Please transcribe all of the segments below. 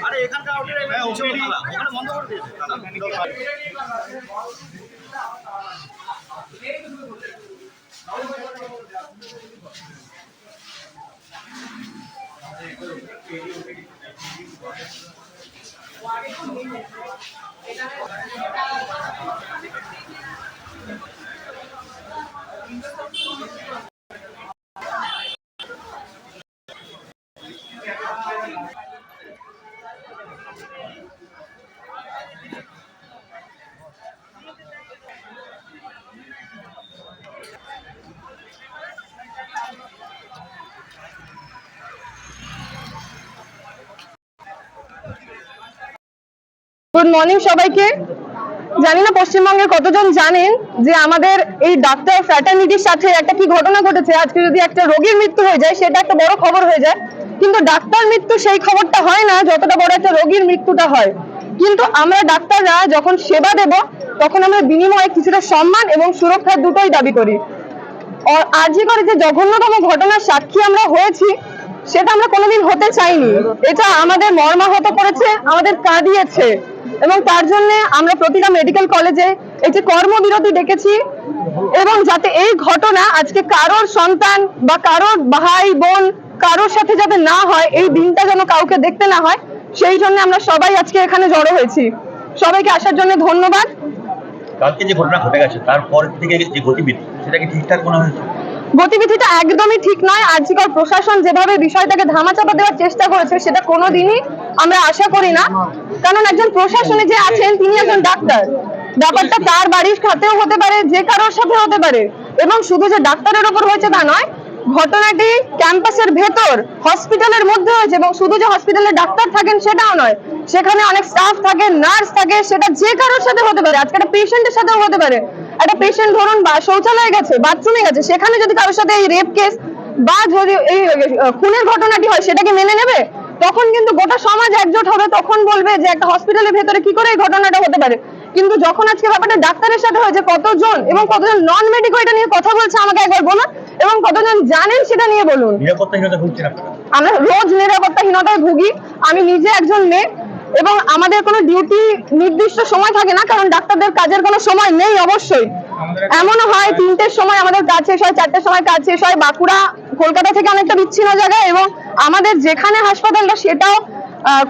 আরে এখানকার ওখানে হ্যাঁ, বন্ধ করে দিয়েছে। গুড মর্নিং সবাইকে। জানি না পশ্চিমবঙ্গের কতজন জানেন যে আমাদের এই ডাক্তার ফ্র্যাটার্নিটির সাথে একটা কি ঘটনা ঘটেছে। আজকে যদি একটা রোগীর মৃত্যু হয়ে যায়, সেটা একটা বড় খবর হয়ে যায়। কিন্তু ডাক্তার মৃত্যু সেই খবরটা হয় না, যতটা বড় একটা রোগীর মৃত্যুটা হয়। কিন্তু আমরা ডাক্তাররা যখন সেবা দেব, তখন আমরা বিনিময়ে কিছুটা সম্মান এবং সুরক্ষার দুটোই দাবি করি। আজকে করে যে জঘন্যতম ঘটনার সাক্ষী আমরা হয়েছি, সেটা আমরা কোনোদিন হতে চাইনি। এটা আমাদের মর্মাহত করেছে, আমাদের কাঁদিয়েছে। এবং তার জন্য আমরা প্রতিটা মেডিকেল কলেজে যে কর্মবিরতি ডেকেছি এবং যাতে এই ঘটনা আজকে কারোর সন্তান বা কারোর ভাই, বোন কারোর সাথে যাতে না হয়, এই দিনটা যেন কাউকে দেখতে না হয়, সেই জন্য আমরা সবাই আজকে এখানে জড়ো হয়েছি। সবাইকে আসার জন্য ধন্যবাদ। কালকে যে ঘটনা ঘটে গেছে, তারপর থেকে যে গতিবিধি, সেটা কি ঠিকঠাক মনে হয়েছে? গতিবিধিটা একদমই ঠিক নয়। আজকাল প্রশাসন যেভাবে বিষয়টাকে ধামাচাপা দেওয়ার চেষ্টা করেছে, সেটা কোনোদিনই আমরা আশা করি না। কারণ একজন প্রশাসনে যে আছেন, তিনি একজন ডাক্তার। ব্যাপারটা তার বাড়ির খাতেও হতে পারে, যে কারোর সাথে হতে পারে। এবং শুধু যে ডাক্তারের ওপর হয়েছে তা নয়, ঘটনাটি ক্যাম্পাসের ভেতর, হসপিটালের মধ্যে হয়েছে এবং শুধু যে হসপিটালে ডাক্তার থাকেন সেটাও নয়, সেখানে অনেক স্টাফ থাকে নার্স থাকে, সেটা যে কারোর সাথে হতে পারে। আজকে একটা পেশেন্টের সাথেও হতে পারে। একটা পেশেন্ট ধরুন বা শৌচালয়ে গেছে বাথরুমে গেছে সেখানে যদি কারোর সাথে এই রেপ কেস বা যদি এই খুনের ঘটনাটি হয় সেটাকে মেনে নেবে? তখন কিন্তু গোটা সমাজ একজোট হবে তখন বলবে যে একটা হসপিটালের ভেতরে কি করে এই ঘটনাটা হতে পারে? কিন্তু যখন আজকে ব্যাপারটা ডাক্তারের সাথে হয়েছে কতজন এবং কতজন নন মেডিকেল এটা নিয়ে কথা বলছে আমাকে একবার বলুন এবং কতজন জানেন সেটা নিয়ে বলুন। আমরা রোজ নিরাপত্তাহীনতায় ভুগি। আমি নিজে একজন মেয়ে এবং আমাদের কোনো ডিউটি নির্দিষ্ট সময় থাকে না, কারণ ডাক্তারদের কাজের কোনো সময় নেই অবশ্যই। এমনও হয় তিনটের সময় আমাদের কাজ শেষ হয়, চারটের সময় কাজ শেষ হয়। বাঁকুড়া, কলকাতা থেকে অনেকটা বিচ্ছিন্ন জায়গা এবং আমাদের যেখানে হাসপাতালটা সেটাও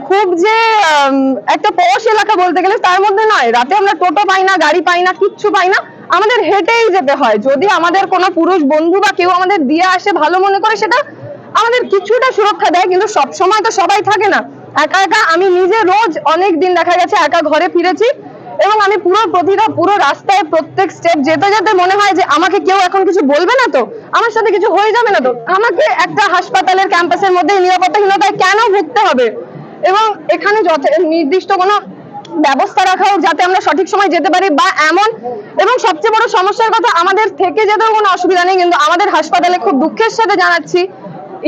খুব যে একটা পশ এলাকা বলতে গেলে তার মধ্যে নয়। রাতে আমরা টোটো পাই না, গাড়ি পাই না, কিচ্ছু পাই না। আমাদের হেঁটেই যেতে হয়। যদি আমাদের কোনো পুরুষ বন্ধু বা কেউ আমাদের দিয়ে আসে ভালো মনে করে, সেটা আমাদের কিছুটা সুরক্ষা দেয়, কিন্তু সব সময় তো সবাই থাকে না। একা একা আমি নিজে রোজ অনেক দিন দেখা গেছে একা ঘরে ফিরেছি এবং আমি পুরো প্রতিটা, পুরো রাস্তায় প্রত্যেক স্টেপ যেতে যেতে মনে হয় যে আমাকে কেউ এখন কিছু বলবে না তো? আমার সাথে কিছু হয়ে যাবে না তো? আমাকে একটা হাসপাতালের ক্যাম্পাসের মধ্যে নিরাপত্তাহীনতায় কেন ভুগতে হবে? এবং এখানে নির্দিষ্ট কোনো ব্যবস্থা রাখা হোক যাতে আমরা সঠিক সময় যেতে পারি বা এমন। এবং সবচেয়ে বড় সমস্যার কথা, আমাদের থেকে যেতেও কোনো অসুবিধা নেই, কিন্তু আমাদের হাসপাতালে খুব দুঃখের সাথে জানাচ্ছি।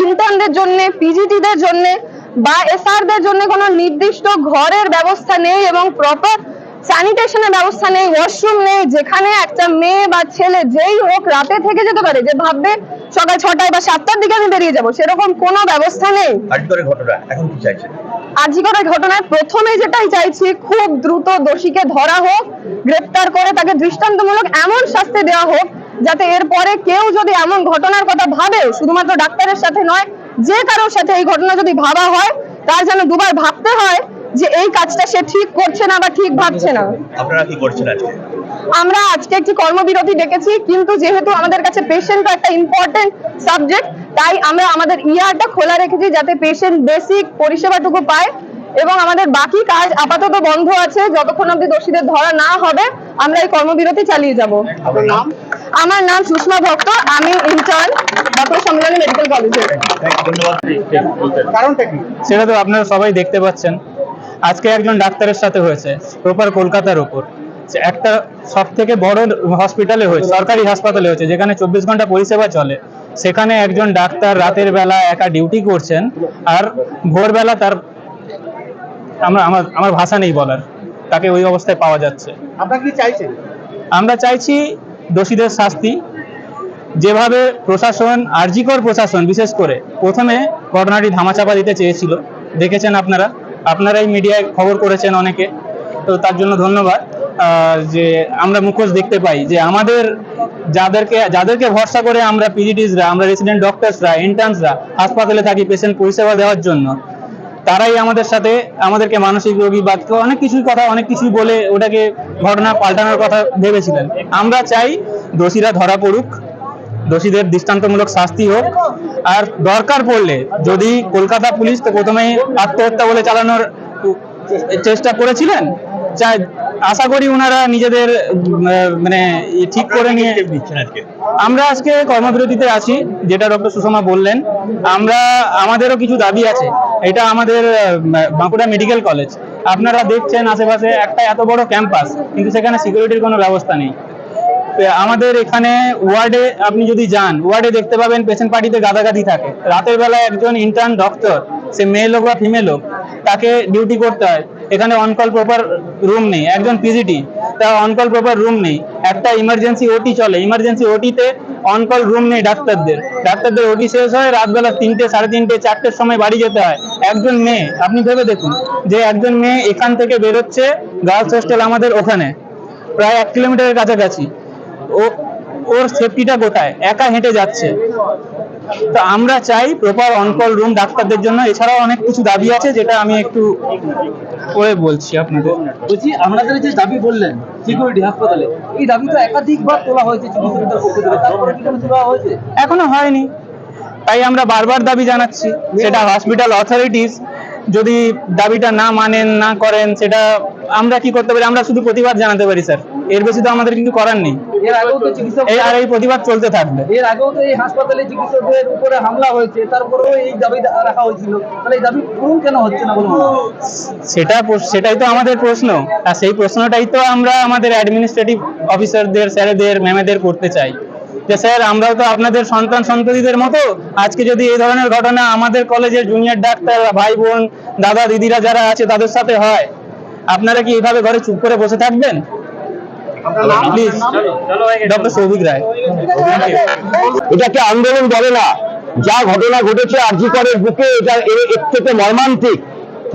ইন্টার্নদের জন্য পিজিটিদের জন্য বা এসআরদের জন্য কোনো নির্দিষ্ট ঘরের ব্যবস্থা নেই এবং প্রপার স্যানিটেশনের ব্যবস্থা নেই ওয়াশরুম নেই যেখানে একটা মেয়ে বা ছেলে যেই হোক রাতে থেকে যেতে পারে যে ভাববে সকাল ছটায় বা সাতটার দিকে আমি বেরিয়ে যাব সেরকম কোনো ব্যবস্থা নেই। কার্যকরের ঘটনা এখন কি চাইছেন? আজিকরের ঘটনায় প্রথমে যেটাই চাইছি খুব দ্রুত দোষীকে ধরা হোক গ্রেফতার করে তাকে দৃষ্টান্তমূলক এমন শাস্তি দেওয়া হোক যাতে এরপরে কেউ যদি এমন ঘটনার কথা ভাবে শুধুমাত্র ডাক্তারের সাথে নয় যে কারোর সাথে এই ঘটনা যদি ভাবা হয় তার যেন দুবার ভাবতে হয় যে এই কাজটা সে ঠিক করছে না বা ঠিক ভাবছে না। আপনারা কি করছেন আজকে? আমরা আজকে একটি কর্মবিরতি ডেকেছি কিন্তু যেহেতু আমাদের কাছে পেশেন্ট একটা ইম্পর্টেন্ট সাবজেক্ট তাই আমরা আমাদের ইয়ারটা খোলা রেখেছি যাতে পেশেন্ট বেসিক পরিষেবাটুকু পায়। এবং আমাদের বাকি কাজ আপাতত বন্ধ আছে। যতক্ষণ অব্দি দোষীদের ধরা না হবে আমরা এই কর্মবিরতি চালিয়ে যাব। আমার নাম সুষমা ভক্ত আমি ইন্টার্ন বাঁকুড়া সম্মেলনী মেডিকেল কলেজে সেটা তো আপনারা সবাই দেখতে পাচ্ছেন। আজকে একজন ডাক্তারের সাথে হয়েছে প্রপার কলকাতার ওপর। সে একটা সব থেকে বড় হসপিটালে হয়েছে সরকারি হাসপাতালে হয়েছে যেখানে চব্বিশ ঘণ্টা পরিষেবা চলে। সেখানে একজন ডাক্তার রাতের বেলা একা ডিউটি করছেন আর ভোরবেলা তার আমরা আমার আমার ভাষা নেই বলার। তাকে ওই অবস্থায় পাওয়া যাচ্ছে। আপনারা কি চাইছেন আমরা চাইছি দোষীদের শাস্তি। যেভাবে প্রশাসন আরজিকর প্রশাসন বিশেষ করে প্রথমে ঘটনাটি ধামাচাপা দিতে চেয়েছিল। দেখেছেন আপনারা। আপনারাই মিডিয়ায় খবর করেছেন অনেকে। তো তার জন্য ধন্যবাদ। আহ, যে আমরা মুখোশ দেখতে পাই যে আমাদের যাদেরকে যাদেরকে ভরসা করে আমরা পিজিটিসরা আমরা রেসিডেন্ট ডক্টরসরা ইন্টার্নসরা হাসপাতালে থাকি পেশেন্ট পরিষেবা দেওয়ার জন্য তারাই আমাদের সাথে, আমাদেরকে মানসিক রোগী বা অনেক কিছুই কথা, অনেক কিছুই বলে ওটাকে ঘটনা পাল্টানোর কথা ভেবেছিলেন। আমরা চাই দোষীরা ধরা পড়ুক, দোষীদের দৃষ্টান্তমূলক শাস্তি হোক। আর দরকার পড়লে যদি কলকাতা পুলিশ তো প্রথমেই আত্মহত্যা বলে চালানোর চেষ্টা করেছিলেন আশা করি ওনারা নিজেদের মানে ঠিক করে নিয়ে আমরা আজকে কর্মবিরতিতে আছি যেটা ডক্টর সুষমা বললেন। আমরা আমাদেরও কিছু দাবি আছে। এটা আমাদের বাঁকুড়া মেডিকেল কলেজ। আপনারা দেখছেন আশেপাশে একটা এত বড় ক্যাম্পাস কিন্তু সেখানে সিকিউরিটির কোনো ব্যবস্থা নেই। আমাদের এখানে ওয়ার্ডে আপনি যদি যান ওয়ার্ডে দেখতে পাবেন পেশেন্ট পার্টিতে গাদাগাদি থাকে। রাতের বেলা একজন ইন্টার্ন ডক্টর সে মেয়ে লোক বা ফিমেল হোক তাকে ডিউটি করতে হয়। এখানে অনকল প্রপার রুম নেই। একজন পিজিটি তার অনকল প্রপার রুম নেই। একটা ইমার্জেন্সি ওটি চলে। ইমার্জেন্সি ওটিতে অনকল রুম নেই ডাক্তারদের। ডাক্তারদের ওটি শেষ হয় রাতবেলা তিনটে, সাড়ে তিনটে, চারটের সময় বাড়ি যেতে হয়। একজন মেয়ে, আপনি ভেবে দেখুন, যে একজন মেয়ে এখান থেকে বেরোচ্ছে গার্লস হোস্টেল আমাদের ওখানে, প্রায় এক কিলোমিটারের কাছাকাছি। ও, ওর সেফটিটা কোথায় একা হেঁটে যাচ্ছে। তো আমরা চাই প্রপার অনকল রুম ডাক্তারদের জন্য। এছাড়াও অনেক কিছু দাবি আছে যেটা আমি একটু পরে বলছি আপনাদের। বলছি আপনাদের যে দাবি বললেন সিকিউরিটি হাসপাতালে এই দাবি তো একাধিকবার তোলা হয়েছে চিকিৎসকদের পক্ষ থেকে। তারপরে কি তোলা হয়েছে? এখনও হয়নি। তাই আমরা বারবার দাবি জানাচ্ছি। সেটা হসপিটাল অথরিটিস যদি দাবিটা না মানেন না করেন সেটা আমরা কি করতে পারি? আমরা শুধু প্রতিবাদ জানাতে পারি স্যার। এর বেশি তো আমাদের কিন্তু করার নেই। এর আগেও তো চিকিৎসক এই আর এই প্রতিবাদ চলতে থাকবে। এর আগেও তো এই হাসপাতালে চিকিৎসকদের উপরে হামলা হয়েছে তারপরেও এই দাবি রাখা হয়েছিল। তাহলে এই দাবি পূরণ কেন হচ্ছে না বলুন সেটা সেটাই তো আমাদের প্রশ্ন। আর সেই প্রশ্নটাই তো আমরা আমাদের অ্যাডমিনিস্ট্রেটিভ অফিসারদের স্যারেদের ম্যামেদের করতে চাই। যে স্যার আমরাও তো আপনাদের সন্তান সন্ততিদের মতো। আজকে যদি এই ধরনের ঘটনা আমাদের কলেজের জুনিয়র ডাক্তার ভাই বোন দাদা দিদিরা যারা আছে তাদের সাথে হয় আপনারা কি এইভাবে ঘরে চুপ করে বসে থাকবেন? Please doctor Souvik Roy. এটাকে আন্দোলন বলে না। যা ঘটনা ঘটেছে আরজি করের বুকে এটা এর থেকে মর্মান্তিক।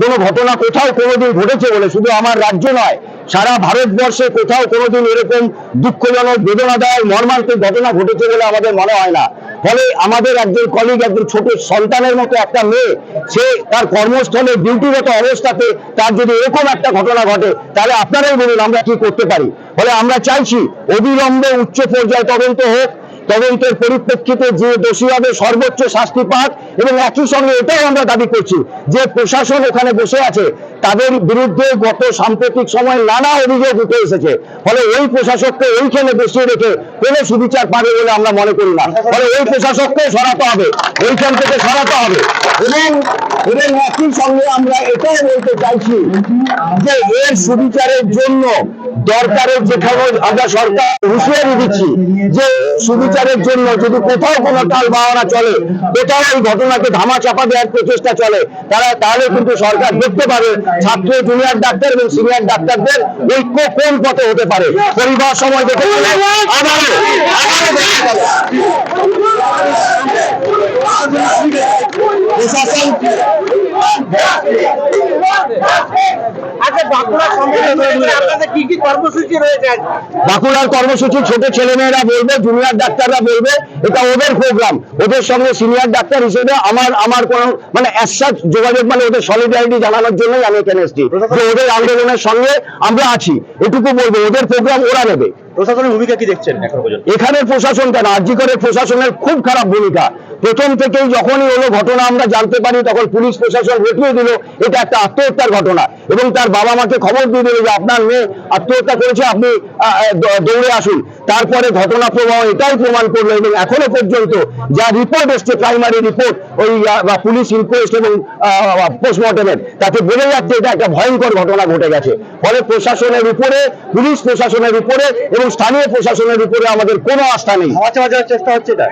কোন ঘটনা কোথাও কোনোদিন ঘটেছে বলে শুধু আমার রাজ্য নয় সারা ভারতবর্ষে কোথাও কোনোদিন এরকম দুঃখজনক বেদনাদায়ক মর্মান্তিক ঘটনা ঘটেছে বলে আমাদের মনে হয় না। ফলে আমাদের একজন কলিগ একজন ছোট সন্তানের মতো একটা মেয়ে সে তার কর্মস্থলে ডিউটিগত অবস্থাতে তার যদি এরকম একটা ঘটনা ঘটে তাহলে আপনারাই বলুন আমরা কি করতে পারি। ফলে আমরা চাইছি অবিলম্বে উচ্চ পর্যায়ে তদন্ত হোক। তদন্তের পরিপ্রেক্ষিতে যে দোষী হবে সর্বোচ্চ শাস্তি পাক এবং একই সঙ্গে এটাও আমরা দাবি করছি যে প্রশাসন ওখানে বসে আছে, তাদের বিরুদ্ধে গত সাম্প্রতিক সময় নানা অভিযোগ উঠে এসেছে। ফলে ওই প্রশাসককে ওইখানে বসিয়ে রেখে কোনো সুবিচার পাবে বলে আমরা মনে করি না। ফলে ওই প্রশাসককে সরাতে হবে, ওইখান থেকে সরাতে হবে। এবং এবং একই সঙ্গে আমরা এটাও বলতে চাইছি যে এর সুবিচারের জন্য দরকারের যেখানে আমরা সরকার হুঁশিয়ারি দিচ্ছি যে সুবিচারের জন্য যদি কোথাও কোনো টাল বাহানা চলে, কোথাও এই ঘটনাকে ধামা চাপা দেওয়ার প্রচেষ্টা চলে, তারা তাহলে কিন্তু সরকার দেখতে পাবে ছাত্র জুনিয়র ডাক্তার এবং সিনিয়র ডাক্তারদের ঐক্য কোন পথে হতে পারে। পরিবার সময় দেখে প্রশাসন বাঁকুড়ার কর্মসূচি ছোট ছেলেমেয়েরা বলবে জুনিয়র ডাক্তাররা বলবে, এটা ওদের প্রোগ্রাম ওদের সঙ্গে সিনিয়র ডাক্তার হিসেবে আমার আমার কোন মানে অ্যাসাচ যোগাযোগ মানে ওদের সলিডারিটি জানানোর জন্যই আমি এখানে এসেছি। ওদের আন্দোলনের সঙ্গে আমরা আছি। এটুকু বলব, ওদের প্রোগ্রাম ওরা নেবে। প্রশাসনের ভূমিকা কি দেখছেন এখন পর্যন্ত? এখানের প্রশাসন কেন? আর্যিকরের প্রশাসনের খুব খারাপ ভূমিকা। প্রথম থেকেই যখনই হলো ঘটনা আমরা জানতে পারি, তখন পুলিশ প্রশাসন রটিয়ে দিল। এটা একটা আত্মহত্যার ঘটনা। এবং তার বাবা মাকে খবর দিয়ে দিল যে আপনার মেয়ে আত্মহত্যা করেছে, আপনি দৌড়ে আসুন। তারপরে ঘটনা প্রবাহ এটাই প্রমাণ করল এবং এখনও পর্যন্ত যা রিপোর্ট এসছে প্রাইমারি রিপোর্ট ওই পুলিশ ইনকোয়েস্ট এবং পোস্টমর্টমের তাতে বোঝা যাচ্ছে এটা একটা ভয়ঙ্কর ঘটনা ঘটে গেছে। ফলে প্রশাসনের উপরে পুলিশ প্রশাসনের উপরে এবং স্থানীয় প্রশাসনের উপরে আমাদের কোনো আস্থা নেই। চেষ্টা হচ্ছে এটা?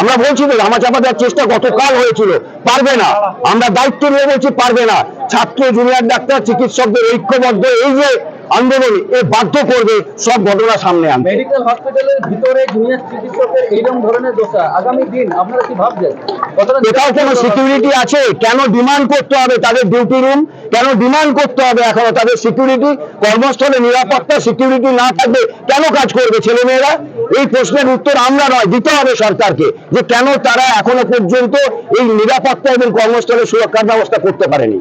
আমরা বলছি তো ধামা চাপা দেওয়ার চেষ্টা গতকাল হয়েছিল। পারবে না। আমরা দায়িত্ব নিয়ে বলছি পারবে না। ছাত্র জুনিয়র ডাক্তার চিকিৎসকদের ঐক্যবদ্ধ এই যে আন্দোলন এ বাধ্য করবে সব ঘটনা সামনে আনবে মেডিকেল হসপিটালের ভিতরে জুনিয়র চিকিৎসকের এইরকম ধরনের দোষা। আগামী দিন আপনারা কি ভাবছেন? কোথাও কোনো সিকিউরিটি আছে? কেন ডিমান্ড করতে হবে তাদের ডিউটি রুম কেন ডিমান্ড করতে হবে এখনও তাদের সিকিউরিটি কর্মস্থলে নিরাপত্তা সিকিউরিটি না থাকবে কেন কাজ করবে ছেলেমেয়েরা? এই প্রশ্নের উত্তর আমরা নয় দিতে হবে সরকারকে যে কেন তারা এখনও পর্যন্ত এই নিরাপত্তা এবং কর্মস্থলে সুরক্ষার ব্যবস্থা করতে পারেনি।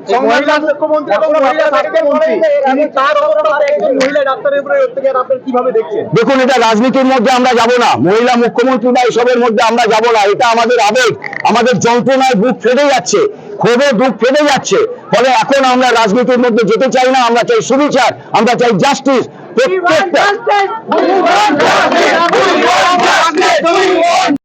দেখুন এটা রাজনীতির মধ্যে আমরা যাব না মহিলা মুখ্যমন্ত্রী বা এসবের মধ্যে আমরা যাব না এটা আমাদের আবেগ আমাদের যন্ত্রণায় বুক ফেটে যাচ্ছে ক্ষোভে বুক ফেটে যাচ্ছে ফলে এখন আমরা রাজনীতির মধ্যে যেতে চাই না আমরা চাই সুবিচার আমরা চাই জাস্টিস